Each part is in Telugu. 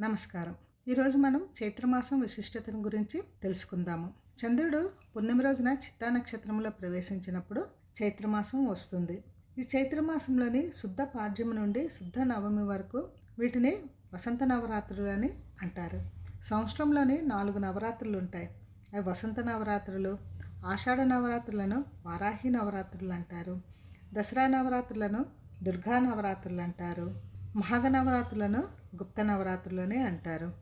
నమస్కారం. ఈరోజు మనం చైత్రమాసం విశిష్టతను గురించి తెలుసుకుందాము. చంద్రుడు పున్నమి రోజున చిత్తా నక్షత్రంలో ప్రవేశించినప్పుడు చైత్రమాసం వస్తుంది. ఈ చైత్రమాసంలోని శుద్ధ పాడ్యమి నుండి శుద్ధ నవమి వరకు వీటిని వసంత నవరాత్రులు అని అంటారు. సంవత్సరంలోని నాలుగు నవరాత్రులు ఉంటాయి. అవి వసంత నవరాత్రులు ఆషాఢ నవరాత్రులను వారాహి నవరాత్రులు అంటారు. దసరా నవరాత్రులను దుర్గా నవరాత్రులు అంటారు. మహాగనవరాత్రులను గుప్త నవరాత్రులనే అంటారు.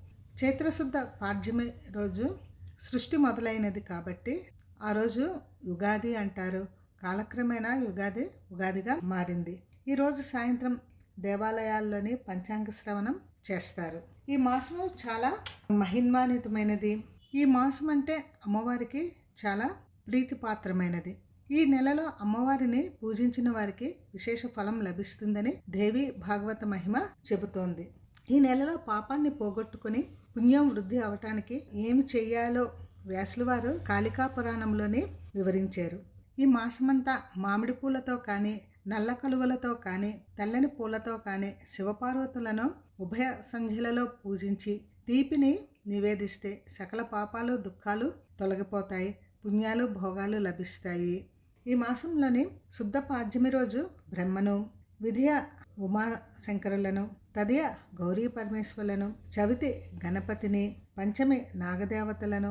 చైత్రశుద్ధ పాడ్యమి రోజు సృష్టి మొదలైనది కాబట్టి ఆ రోజు యుగాది అంటారు. కాలక్రమేణా యుగాది ఉగాదిగా మారింది. ఈరోజు సాయంత్రం దేవాలయాల్లోని పంచాంగ శ్రవణం చేస్తారు. ఈ మాసము చాలా మహిన్మానితమైనది ఈ మాసం అంటే అమ్మవారికి చాలా ప్రీతిపాత్రమైనది. ఈ నెలలో అమ్మవారిని పూజించిన వారికి విశేష ఫలం లభిస్తుందని దేవి భాగవత మహిమ చెబుతోంది. ఈ నెలలో పాపాన్ని పోగొట్టుకుని పుణ్యం వృద్ధి అవటానికి ఏమి చేయాలో వ్యాసులవారు కాళికా పురాణంలోనే వివరించారు. ఈ మాసమంతా మామిడి పూలతో కానీ నల్ల కలువలతో కానీ తెల్లని పూలతో కానీ శివపార్వతులను ఉభయ సంధ్యలలో పూజించి తీపిని నివేదిస్తే సకల పాపాలు దుఃఖాలు తొలగిపోతాయి పుణ్యాలు భోగాలు లభిస్తాయి. ఈ మాసంలోని శుద్ధ పాడ్యమి రోజు బ్రహ్మను విధియ ఉమాశంకరులను తదియ గౌరీ పరమేశ్వరులను చవితి గణపతిని పంచమి నాగదేవతలను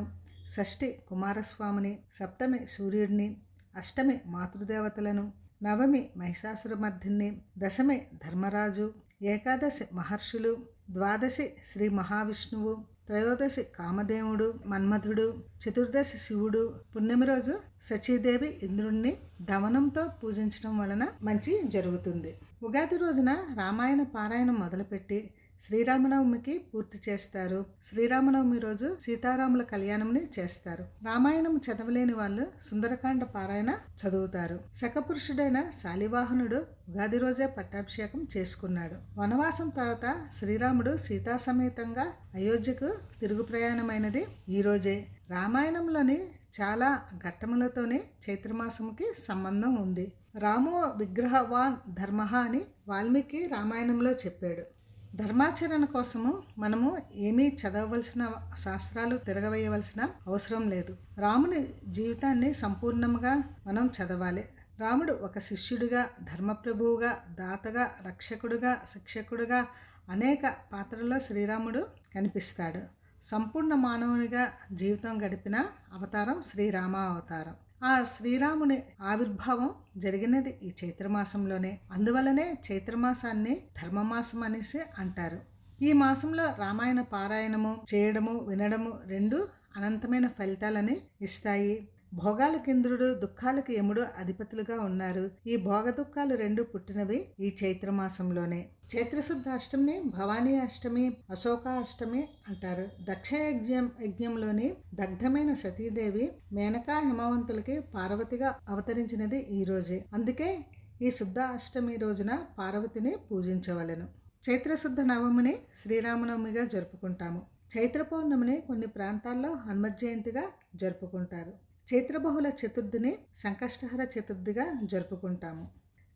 షష్ఠి కుమారస్వామిని సప్తమి సూర్యుడిని అష్టమి మాతృదేవతలను నవమి మహిషాసురమర్ధిని దశమి ధర్మరాజు ఏకాదశి మహర్షులు ద్వాదశి శ్రీ మహావిష్ణువు త్రయోదశి కామదేవుడు మన్మధుడు చతుర్దశి శివుడు పుణ్యమి రోజు సచీదేవి ఇంద్రుణ్ణి దమనంతో పూజించడం వలన మంచి జరుగుతుంది. ఉగాది రోజున రామాయణ పారాయణం మొదలుపెట్టి శ్రీరామనవమికి పూర్తి చేస్తారు. శ్రీరామనవమి రోజు సీతారాముల కళ్యాణంని చేస్తారు. రామాయణం చదవలేని వాళ్ళు సుందరకాండ పారాయణ చదువుతారు. శకపురుషుడైన శాలివాహనుడు ఉగాది రోజే పట్టాభిషేకం చేసుకున్నాడు. వనవాసం తర్వాత శ్రీరాముడు సీతా సమేతంగా అయోధ్యకు తిరుగు ప్రయాణమైనది ఈ రోజే. రామాయణంలోని చాలా ఘట్టములతోనే చైత్రమాసంకి సంబంధం ఉంది. రామో విగ్రహవాన్ ధర్మ అని వాల్మీకి రామాయణంలో చెప్పాడు. ధర్మాచరణ కోసము మనము ఏమీ చదవవలసిన శాస్త్రాలు తిరగవేయవలసిన అవసరం లేదు. రాముని జీవితాన్ని సంపూర్ణంగా మనం చదవాలి. రాముడు ఒక శిష్యుడిగా ధర్మప్రభువుగా దాతగా రక్షకుడుగా శిక్షకుడుగా అనేక పాత్రల్లో శ్రీరాముడు కనిపిస్తాడు. సంపూర్ణ మానవునిగా జీవితం గడిపిన అవతారం శ్రీరామ అవతారం ఆ శ్రీరాముని ఆవిర్భావం జరిగినది ఈ చైత్రమాసంలోనే. అందువలనే చైత్రమాసాన్ని ధర్మమాసం అనేసి అంటారు. ఈ మాసంలో రామాయణ పారాయణము చేయడము వినడము రెండు అనంతమైన ఫలితాలని ఇస్తాయి. భోగాలకు ఇంద్రుడు దుఃఖాలకు యముడు అధిపతులుగా ఉన్నారు. ఈ భోగ దుఃఖాలు రెండు పుట్టినవి ఈ చైత్రమాసంలోనే. చైత్రశుద్ధ అష్టమిని భవానీ అష్టమి అశోక అష్టమి అంటారు. దక్ష యజ్ఞం యజ్ఞంలోని దగ్ధమైన సతీదేవి మేనకా హిమవంతులకి పార్వతిగా అవతరించినది ఈ రోజే. అందుకే ఈ శుద్ధ అష్టమి రోజున పార్వతిని పూజించవలెను. చైత్రశుద్ధ నవమిని శ్రీరామనవమిగా జరుపుకుంటాము. చైత్ర పౌర్ణమిని కొన్ని ప్రాంతాల్లో హనుమత్ జయంతిగా జరుపుకుంటారు. చైత్రబహుళ చతుర్థిని సంకష్టహర చతుర్థిగా జరుపుకుంటాము.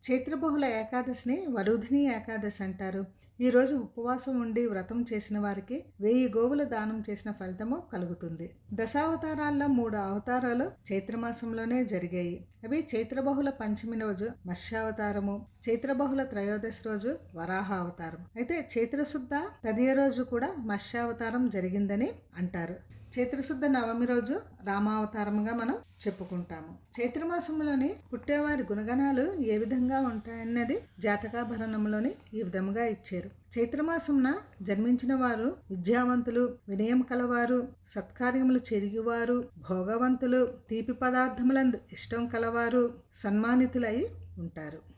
చైత్రబహుళ ఏకాదశిని వరుధిని ఏకాదశి అంటారు. ఈరోజు ఉపవాసం ఉండి వ్రతం చేసిన వారికి వెయ్యి గోవుల దానం చేసిన ఫలితము కలుగుతుంది. దశావతారాల్లో మూడు అవతారాలు చైత్రమాసంలోనే జరిగాయి. అవి చైత్రబహుళ పంచమి రోజు మత్స్యావతారము చైత్రబహుళ త్రయోదశి రోజు వరాహ అవతారం అయితే చైత్రశుద్ధ తదియ రోజు కూడా మత్స్యావతారం జరిగిందని అంటారు. చైత్రశుద్ధ నవమి రోజు రామావతారముగా మనం చెప్పుకుంటాము. చైత్రమాసంలోని పుట్టేవారి గుణగణాలు ఏ విధంగా ఉంటాయన్నది జాతకాభరణంలోని ఈ విధముగా ఇచ్చారు. చైత్రమాసంన జన్మించిన వారు విద్యావంతులు వినయం కలవారు సత్కార్యములు చెరిగివారు భోగవంతులు తీపి పదార్థములందు ఇష్టం కలవారు సన్మానితులై ఉంటారు.